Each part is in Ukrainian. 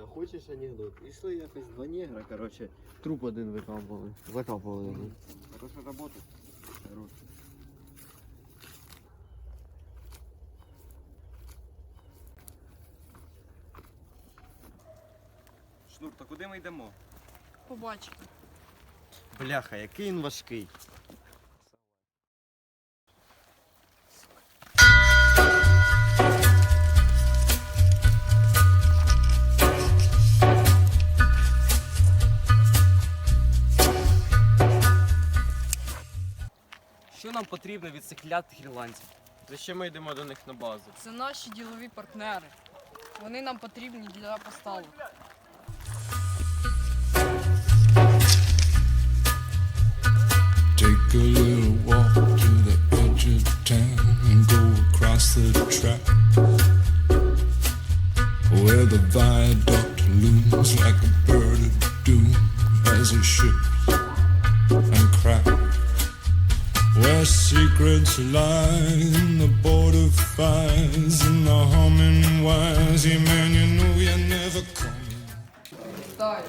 Хочеш анекдот? Ішли якось два негра, короче, труп один викапували. Закапували його. Хороша робота. Хороша. Шнур, то куди ми йдемо? Побачимо. Бляха, який він важкий. Потрібно від цих клятих ірландців? Зачем ми йдемо до них на базу? Це наші ділові партнери. Вони нам потрібні для поставок. Take a little walk to the edge of town and go across the track where the viaduct looms like a bird lie the border fires and the humming wires. Yeah, man, you know you're never coming. Вітаю.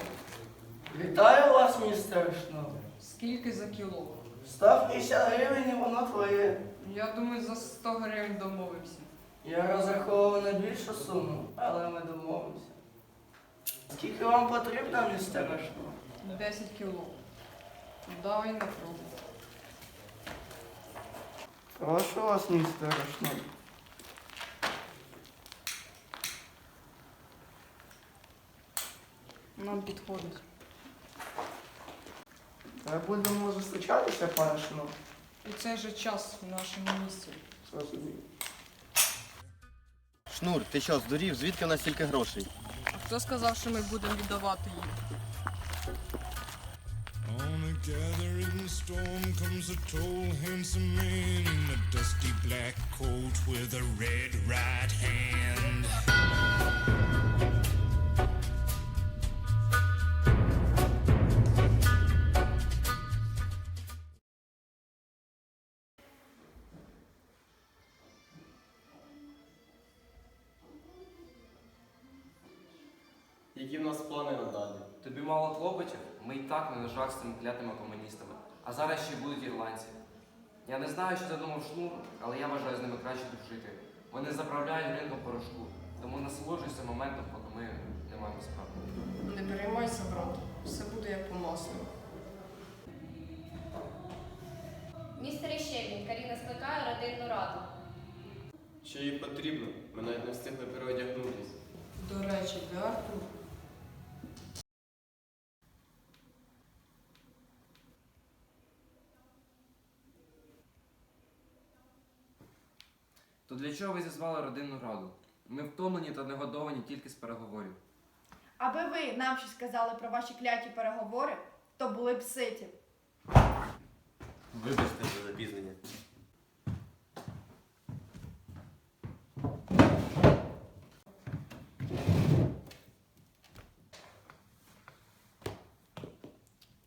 Вітаю вас, містер Шнур. Скільки за кіло? 150 гривень і воно твоє. Я думаю, за 100 гривень домовився. Я розраховував на більшу суму, але ми домовимося. Скільки вам потрібно, містер Шнур? 10 кіло. Давай на пробу. Прошу вас, містер Шнур. Нам підходить. Ми будемо зустрічатися, пане Шнур. І цей же час в нашому місці. Зрозумів. Шнур, ти що, здурів? Звідки в нас стільки грошей? А хто сказав, що ми будемо віддавати їх? Gathering storm comes a tall, handsome man in a dusty black coat with a red right hand. Які в нас плани надалі? Тобі мало клопотів? Ми і так на ножах з цими клятими комуністами. А зараз ще й будуть ірландці. Я не знаю, що задумав шнур, але я вважаю з ними краще дружити. Вони заправляють ринком порошку, тому насолоджуйся моментом, поки ми не маємо справи. Не переймайся, брат. Все буде як по маслу. Містер Щебінь, Каріна скликає родинну раду. Що їй потрібно? Ми навіть не встигли переодягнутися. До речі, де Артур? То для чого ви зізвали родинну раду? Ми втомлені та негодовані тільки з переговорів. Аби ви нам щось сказали про ваші кляті переговори, то були б ситі. Вибачте за запізнення.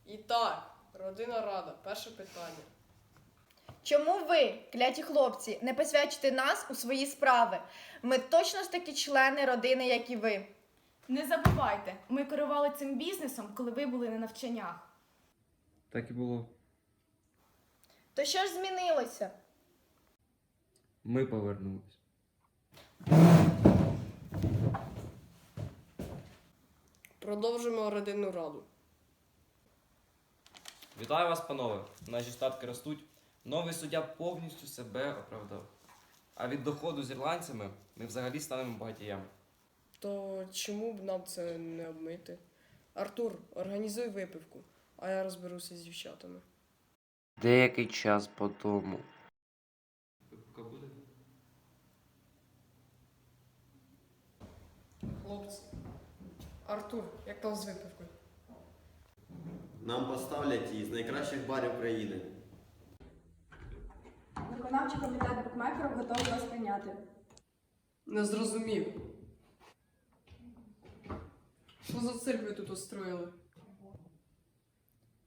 І так, родина рада. Перше питання. Чому ви, кляті хлопці, не посвячите нас у свої справи? Ми точно ж такі члени родини, як і ви. Не забувайте, ми керували цим бізнесом, коли ви були на навчаннях. Так і було. То що ж змінилося? Ми повернулись. Продовжимо родинну раду. Вітаю вас, панове. Наші статки ростуть. Новий суддя повністю себе оправдав. А від доходу з ірландцями ми взагалі станемо багатіями. То чому б нам це не обмити? Артур, організуй випивку, а я розберуся з дівчатами. Деякий час по тому. буде? Хлопці. Артур, як там з випивкою? Нам поставлять її з найкращих барів країни. Виконавчий комітет букмекерів готовий вас прийняти. Не зрозумів. Що за цирк ви тут устроїли?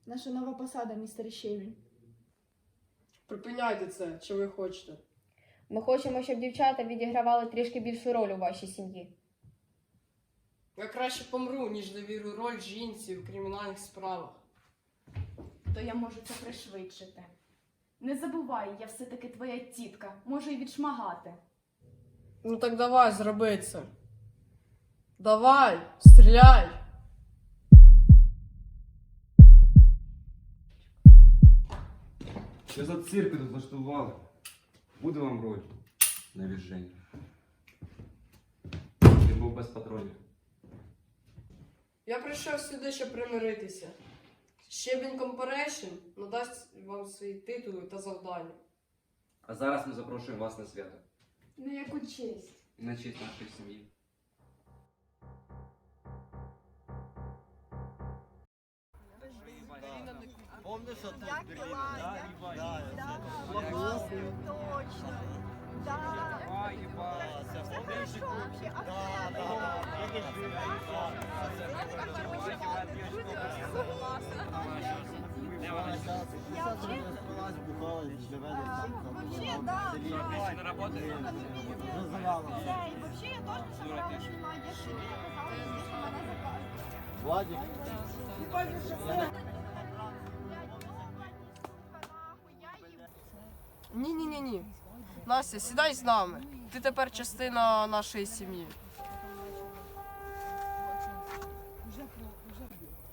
Наша нова посада, містер Щевінь. Припиняйте це, чи ви хочете. Ми хочемо, щоб дівчата відігравали трішки більшу роль у вашій сім'ї. Я краще помру, ніж довірю роль жінці в кримінальних справах. То я можу це пришвидшити. Не забувай, я все-таки твоя тітка, можу і відшмагати. Ну так давай, зроби це. Давай, стріляй! Що за цирки тут влаштували? Буде вам роль на віжження. Він був без патронів. Я прийшов сюди, щоб примиритися. Щебінь Компарейшн надасть вам свої титули та завдання. А зараз ми запрошуємо вас на свято. На яку честь. На честь нашої сім'ї. Помниш, що тут Як? Да, Да, це. точно. Да. Це помниш? Хорошо вообще, Да, да, Владик, Ні, ні, ні, ні. Настя, сідай з нами. Ти тепер частина нашої сім'ї.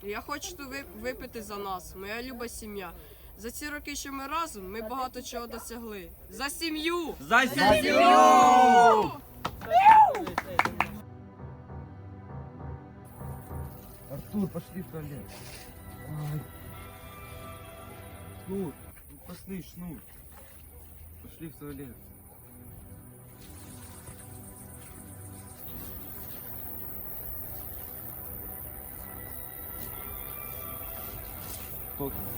Я хочу випити за нас, моя люба сім'я. За ці роки, що ми разом, ми багато чого досягли. За сім'ю! За Артур, пошли в туалет. Ай. Шнур, пошли, шнур. Пошли в туалет. Кто там?